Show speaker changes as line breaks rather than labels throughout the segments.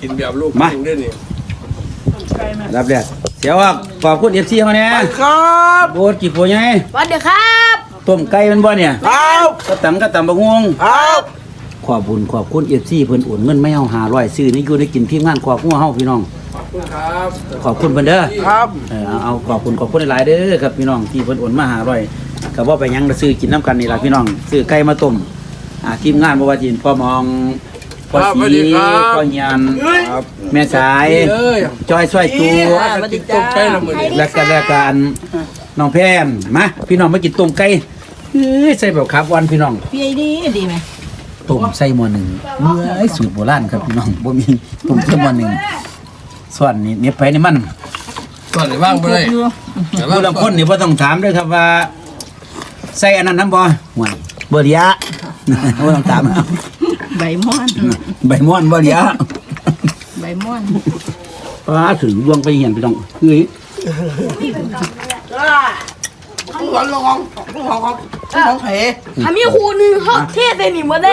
กินแบบลูก
มา
กินได้นี่
รับแรกเดี๋ยวว่าขอบคุณเอฟซีเขาเนี่ย
ครับ
โบดกี่โพยังไง
สวัสดีครับ
ต้มไก่มันบ่เนี่ย
ครับ
ก็ตำก็ตำบะงวง
ครับ
ขอบบุญขอบคุณเอฟซีเพิ่นโอนเงินไม่เอาหาร้อยซื้อนี่อยู่ได้กินทีมงานขอบคุณเฮาพี่น้อง
ขอบคุณครับ
ขอบคุณเพิ่นเด้อ
ครับ
เออเอาเอาขอบคุณขอบคุณหลายๆเด้อครับพี่น้องที่เพิ่นโอนมาหาร้อยก็บ่ไปหยังซื้อกินน้ำกันนี่ล่ะพี่น้องซื้อไก่มาต้มอ่าทีมงานบ่ว่าจินพ่อมอง พ่อสีพ่อยัน
ครับ
แม่สาย
เอ้ย
จอยช่วยตู
ว่าจะกินต้มไก่ละมื้อนี้
และกันและกันน้องแพนมาพี่น้องมากินต้มไก่เอ้ยใส่แบบครับวันพี่น้อง
พี่ไอ้ดีดีไหม
ต้มใส่หม้อหนึ่งเมื่อยสูตรโบราณครับพี่น้องบ่มีต้มใส่หม้อหนึ่งส่วนนี้เนี่ยไปนี่มัน
ก่อนเลยว่างไปเลยแต่ว่า
ผู้ลางคนนี่บ่ต้องถามเด้วยครับว่าใส่อันนั้นน้ำบ่ห่วยบ่เหลียบ่ต้องถาม
ใบม่อน
ใบม่อนบ่เหลีย
ใบม่อน
ปลาถึงลวงไปเห็นพี่น้องเฮ้ย
ร้อนลงของของของของเพ
ทำมีครูหนึ่งเขาเทศใส่หนิมาได้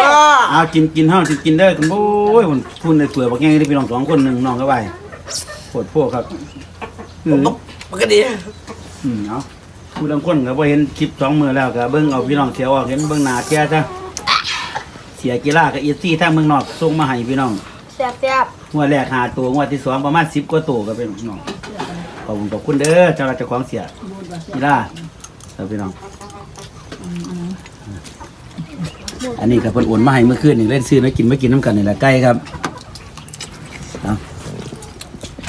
เอากินกินเฮาสิกินเด้อกันโอ้ยมันพูนในเปลือกบักแง่นี่พี่น้องสองคนหนึงน้องก็ไปปวดพวกครับอือ
ปกติ
อืมเอาผู้ลางคนก็บ่เห็นคลิปสองมือแล้วก็เบิ่งเอาพี่น้องเสียวออกเห็นเบิ่งหน้าเตี้ยซะ เสียกีฬากับอีซี่ทางเมืองนอกส่งมาให้พี่น้อง
แซ่บแซ่บ
งวดแรกหาตัวงวดที่สองประมาณ10กว่าตัวก็เป็นพี่น้องขอบคุณขอบคุณเด้อเจ้าราชของเสียกีฬาเด้อพี่น้อง อันนี้ก็เพิ่นโอนมาให้เมื่อคืนนี่เล่นซื้อแล้วกินไม่กินน้ำกันนี่แหละใกล้ครับ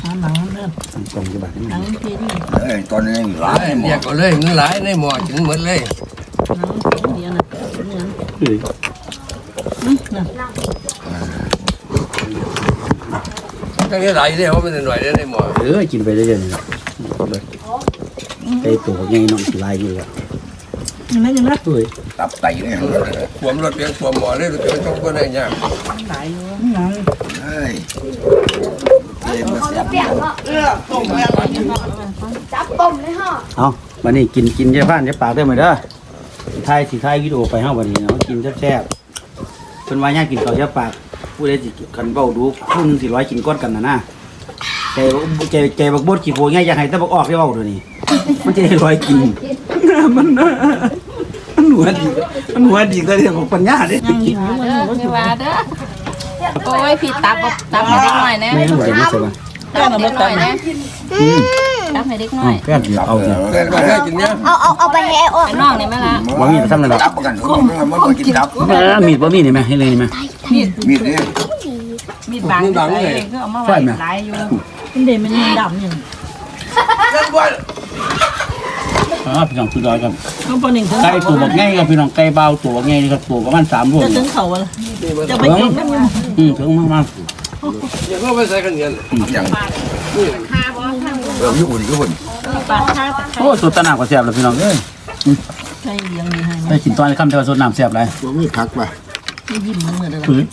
เอา
หนังเริ่ม
กล่องกี่บาทนี่
หนังพี่ดี
เอ้ยตอนนี้ห
ห
ลา
ลายยเนี่ยก็เลยเงินหลายในหม้อกินหมดเลย
หนังเดียวนะเนื้อ
เอ้ย
ทั้งนี้หลายเด้อว่ามันหน่อยได้ในหมอ
เออกินไปเรื่อยๆนี่แหละเลยไอตัวใหญ่น้องลายอยู่อะ
ยังไงยังไง
เอ้ย
ตับไตเนี่ย
ขวมรถเพียงขวมหมอเลยรถเพียงต้องก็ได้ยาก
หลายอยู่นัง
เฮ้ยเอ้ยมาเสียบ
จับต้มเลยฮะ
เอาวันนี้กินกินเยอะพันเยอะปากได้ไหมเด้อสิถ่ายสิถ่ายวิดีโอไปเฮาวันนี้เนาะกินแซ่บๆ เพิ่นว่าย่างกินข้าวเยอะปากผู้ใดสิคันเว้าดูผู้หนึงสิร้อยกินก้อนกันน่ะนะใจบ่ใจใจบักบดขี้โพง่ายอยากให้แต่บักออกได้เว้าเดี๋ยวนี้มันจะได้ร้อยกิน มันมันหัวดีมันหัวดีก็เรื่องของปัญญาเด้
ยังอยู่เด้อไม่ว่าเด้อโอ้ยพี่ตับบ่ตับให้เด็กหน่อยนะ
แม่นบ่ได้ใช่ป่ะ
ตับให้เด็กหน่อยนะ
อืม
ตับให้เด็กหน่
เอา
อย
แค่นเอาสิ
แต่ก็ได้กินเนี่ย
เอาเอาเอาไปให้ออก
ไอ้น้องนี่แม่ละ
วางนี่ทำนั่นดอก
ตับกันมันบ่กินตับ
แม่มีดบ่มีนี่แม่ให้เลยนี่แม่
มีด
มีดนี่
มีดบางใส่ก็เอามาไว้หลายอยู่
มันเด่นมันยังดำอยู่
อ๋อพี่น้องคือดอยครับ
ต้องปนหนึ่งถึง
ไก่ตัวบักง่ายครับพี่น้องไก่เบาตัวบักง่ายนี่ครับตัวประมาณ3โล
จะถึงเขาละจะไป
ถึง
กินมันยัง
อืมถึงมาก
อย่าเข้าไปใส่กันเงิน
อย่าง เอออยู่อุ่นอยู่อุ่น
ปลาท่าตะ
ๆโอ้สุดตะหนากว่าแซ่บเลยพี่น้องเอ้ย
ไคร้เลี้ยงนี่ให้
ได้กินตอนค่ำแต่ว่าสดน้ำแซ่บเลย
บ่มีผักป่ะ
ไม่ยิ้มมันเหมือนอะไร
ปืน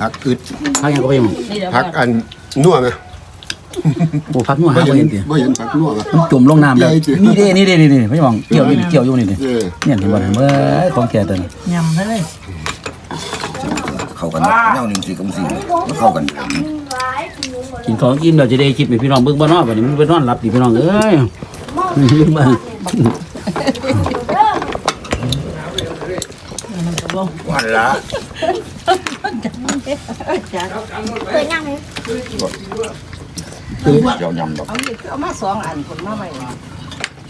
ผักอึด
พักยังก็ไปหมด
นี่เดี๋ยว
ผักอันนัวไหม
โอ้พักนัว
บ่
หาบ่
เห็
เห็
น
นติ
บ่เห็นผักนัวป่ะ
มันจมลงน้ำเลย
ใหญ่จิ
นี่เด้นี่เด้นี่เด้พี่น้องเกี่ยวอยู่นี่เกี่ยวอยู่นี่ดิ
เออ
เนี่ยเห็นบ่เห็นเมื่อของแก่ตัวนี้
ยำเลย
เข้ากันแนวหนึงสิกับสิมันเข้ากัน
กินของอิ่มเราจะได้คิดไปพี่น้องเบิ่งบ่นอนบัดนี้มันไปนอนหลับดิพี่น้องเอ้ยลืมมา
วันละ
เปิดยังไหม
เดี๋ยวยำดอก
เอาอีกเอามาสองอันผมมาไว้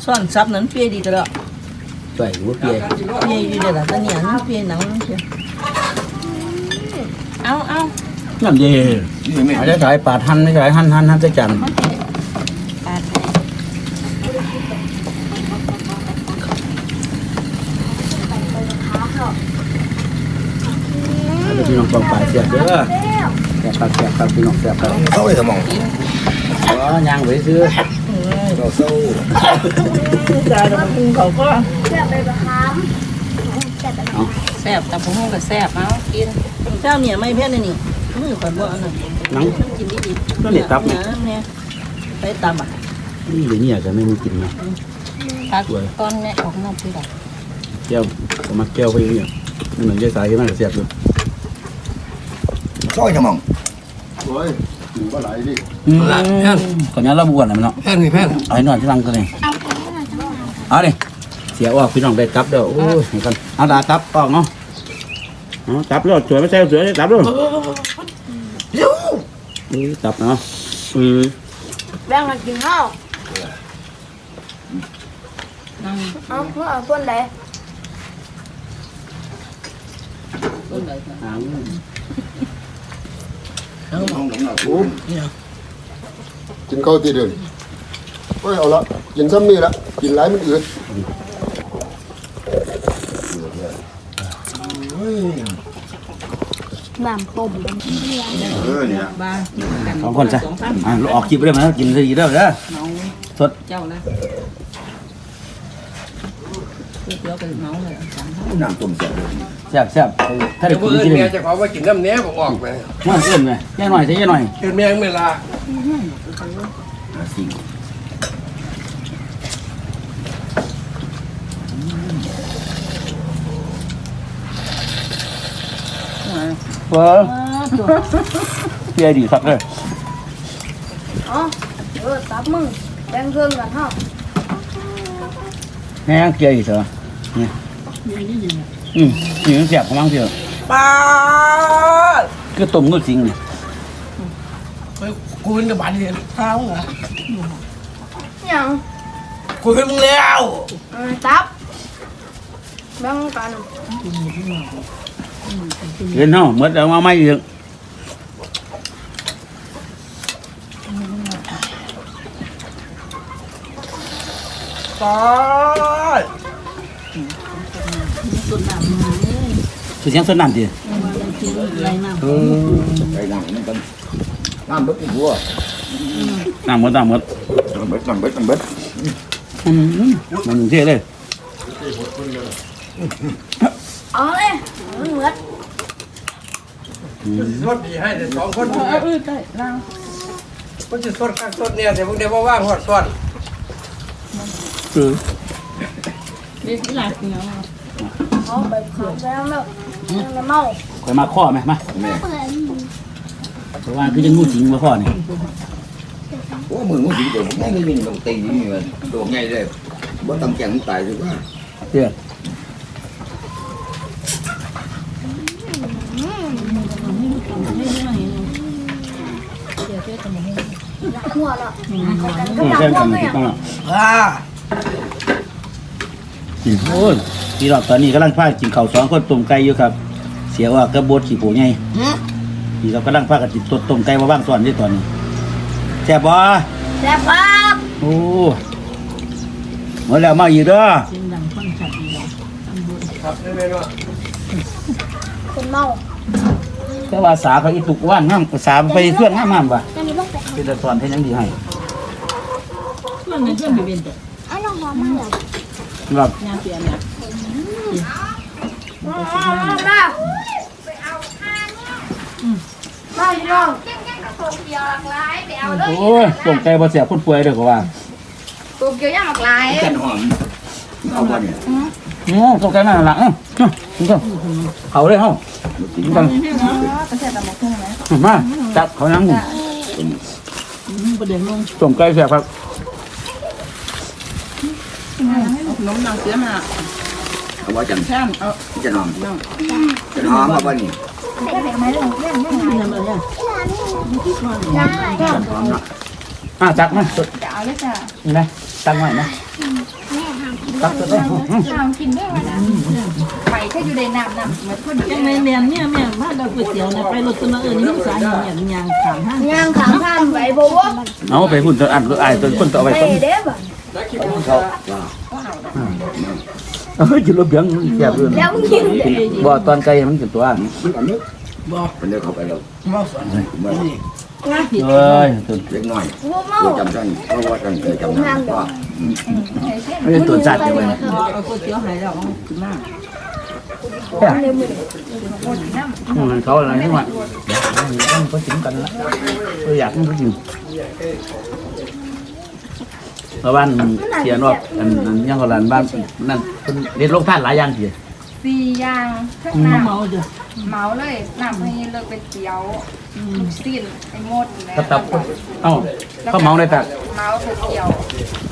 ซ่อนซับนั้นเปียดีก็แล้ว
ใส่หัวเปีย
เปียอยู่เดี๋ยวละตอนนี้นั่นเปียหนังนั่นเชียว
เอาเอา
นั่นเด้
นี่แม่
อาจจะถ่ายปาดหั่นไม่ใช่หั่นหั่นหั่นใส่จาน
ปาด
เดี๋ยวพี่น้องฟังปลายเสียบเด้อแซ่บครับแซ่บครับพี่น้องแซ่บครับ
เข้าไปสมอง
อ๋อย่างไว้ซื้อ
เราเศร้า
จ่ายแล้วมันเขาก็
แซ่บแต่ผมก็แซ่บเอากิน
เจ้าเนี่ยไม่เพี้ยนนี่มือข่อยบ่อันนั้น
หนัง
กินดี
ก็นี่ตับ
ๆ
นี่
นะเนี่ยไปตับอะ
นี่เดี๋ยวนี้จะไม่มีกินนะ
ตักก้อนแม่ออกนอกพี่ดอก
แก้วก็มาแก้วไปอย่างเงี้ยมันเหมือนยายสายที่มันเสียบอยู่
ซอยสมอง
โอ้ย
ก็ไหลดิ
อืมก่อนนี้เราบวชนะมันเนาะ
แพงนี่แพง
เอาให้นอนที่รังกันเลยเอาดิเสียออกพี่น้องได้กลับเด้อโอ้ยให้กันเอาดาตับออกเนาะ เอาจับเลยสวยไม่ใช่สวยจับเลยอือจับเนาะอือ
แบ่งกันกินข้าวเอาเพื่อเอาคนไหน
หาง
ห้องน้ำหนักปุ๊บกินข้าวตีเดินเฮ้ยเอาละกินซ้ำนี่ละกินไรมันอืด
น้ำต้ม
เออเนี่ย
บ้า
สองคนซะอะออกคลิปได้ไหมกินได้ดีเด้อเด้อสด
เจ้าละเดี๋ยวไปเมาเลย
น้ำต้มแซ่บเลย
แซ่บแซ่บถ้าได้
เดี๋ยว
กิ
เพื่
น
อน
กิน
แม่
เลย
จะขอว่ากินน้ำเนี้ยผมออกไป
มาเอื้อนเลยแย่หน่อยใช่แย่หน่อย
เกินแม่งเวลา
สิ่ง เฟิร์เพียดีสักเลย
อ๋อเออตับมึงแบ่งเครื่องกันเฮา
แห้งเกลียอีกเหรอเนี่ยอืมนี่มันแสบของมังเถอะ
ป้า
คือต้มงูสิงเนี่ย
กูเป็นกับบ้านนี่
ข้าวเหรอ
ยัง
กูเป็นมึงแล้ว
เออตับแบ่งกัน
เห็นเนาะเมื่อเอามาไม่อีก
ตาย
สุดน้ำ
คือเสียงสนั่นดิ
ไรน้ำ
ไปนั่งนั่งกันน้ำเบิดอีกวัว
น้ำหมดน้ำหมด
น้ำเบิดน้ำเบิดน้ำเบิด
อืมมันเท่เลย
เอาเลย มันเหมือน
สดดีให้แต่สองคนมึง
เออได้ล้าง
มันจะสดข้างสดเนี่ยแต่มึงเดี๋ยวว่างหอดซ้อน
คือ
เด็กหลักเนาะ
เอาไปขาวแล้วแล้วมันเมา
คอยมาข้อไหมมา
แม่
เพราะว่าคือจะงูสิงมาข้อนี่
โอ้มือมันสีตัวผมไม่ยิงตรงตีนี่มันตัวง่ายเลยบ่ต้องแข็งตายดีกว่า
เตี้ย
หัวละ
อืมแค่กันติดต้อง
อ่า
โอ้ยพี่รอบตอนนี้กำลังพากินข้าวสองคนต้มไก่อยู่ครับ เสียว่ากระบดขี้ปูใหญ่พี่เรากำลังพากันติดตดต้มไก่มาบ้างสอนที่ตอนนี้แซ่บบ่
แซ่บครับ
โอ้หมดแล้วมาอีกเด้อ
เสียงดังฟังชัดดีเนาะ
ครับได้ไหมเนาะ
คนเมา
แต่ว่าสาเขาอีตุกว่านงามสาไปเพื่อนงามงามป่ะ
จะมีลูกแต่
เป็นแต่สอนให้ยังดีให้
เพื่อนในเพื่อนไปเป็นแต่
ไอ้น้องหอมมากเลย
แบบ
งานเปลี่ยนเนี่ย
มามามาพี่น้อง
โอ้ยต้มไก่บ่เสียคนป่วยเด้อก็ว่า
ตัวเกี่ยวย่างหลากหลาย
จันหอมเอาบ่เนี่ย
โอ้ต้มไก่มาหลังเอ้ากินก่อนเขาเลยเฮากินก่อนมาจับเขานั่ง
ประเด็นลง
ต้มไก่เสียครับ
น้องนางเสียมา
เอาว่าจัน
แช่เอา
จันหอมจันหอมเอาบ่นี่
เนี่ยมาเนี่ย
จับหอมเนาะอะจักมาสด
เอาเลยจ้ะ
นี่นะตักหน่อยนะตั กสดเลยอื้อ
ลองกินด้วยนะไปแค่อยู่ในน้ำน้ำเหมือนคน
จังในเมียนเนี่ยแม่มาเราก๋วยเตี๋ยวนี่ยไปรถตัวมเออนี่สายเนี่ยยางขางห้าง
ยางขางข้างไปบ่วะ
เอาไปพุ่นตัวอันตัวอ้ายตัวคนตัวเอไปต้
น
เขา
เฮ้ยจุลเบียงมันแซ่บเลย
แล้วมึงกิน
บ่ตอนไก่มันเป็นตัว
มันอันนึกบ่มันเดินเข้าไปแล้วเอ้
ยตัว
เล็กน้อยจำใจเพราะว่าจันเคยจำนานว่า
ไม่ใช่ตัวจัดเลย
เอาก๋วยเตี๋ยวหายแล้วขึ้นมา
มันเขาอะไรนี่วะมันก็จิ้มกันละตัวอยากมันก็จิ้มเพราะบ้านเสียนว่าอันนั้นยังก็ร้านบ้านนั่นเป็นเรียนโลกท่านหลายอย่างที
สี่อย่างเครื่อง
เมา
น้ำ
เมาจ้ะ
เมาเลยน้ำให้เลิกเป็นเตี๋ยวลูกสิ้นไอ้หมดแหละ
กระตับเอ้าเขาเมาได้ตัก
เมาถูกเกี่ยว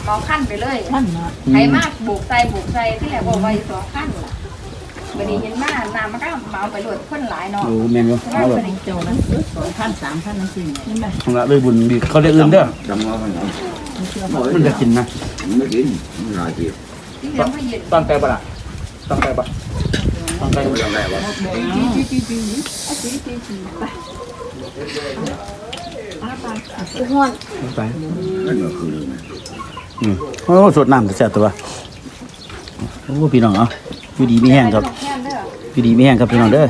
เมาขั้นไปเลย
ท่านนะ
ใครมากบุกใส่บุกใส่ที่แหลบอกว่าอีกสองขั้นล่ะวันนี้เห็นมาน้ำมันก็เมาไปหลดคนหลายเนาะ
โอ้แม่นอยู่
ว่า
เอาแบบ
เป็น
เจ้านั้นสองพันสามพันนั่นสิเห็นไหม
ทำละเลยบุญดีเขาเรียกอื่นเด้อ
ดำมามัน
มันจะกินนะ
ไม่กินมันน่ากิน
ที่เหลือไม่เย็น
ตั้งใจปะล่ะตั้งใจปะตั้งใจ
ไม่ยังไงวะ
ทุกคน
ตั้งใจ
นั่นก็คือ
อื มโอ้สดน้ำก็แซ่บตัวโอ้พี่น้องเอะอยู่ดีมีแห้งครับ
แค่เด้อ
อยู่ดีมีแห้งครับพี่น้องเด้อ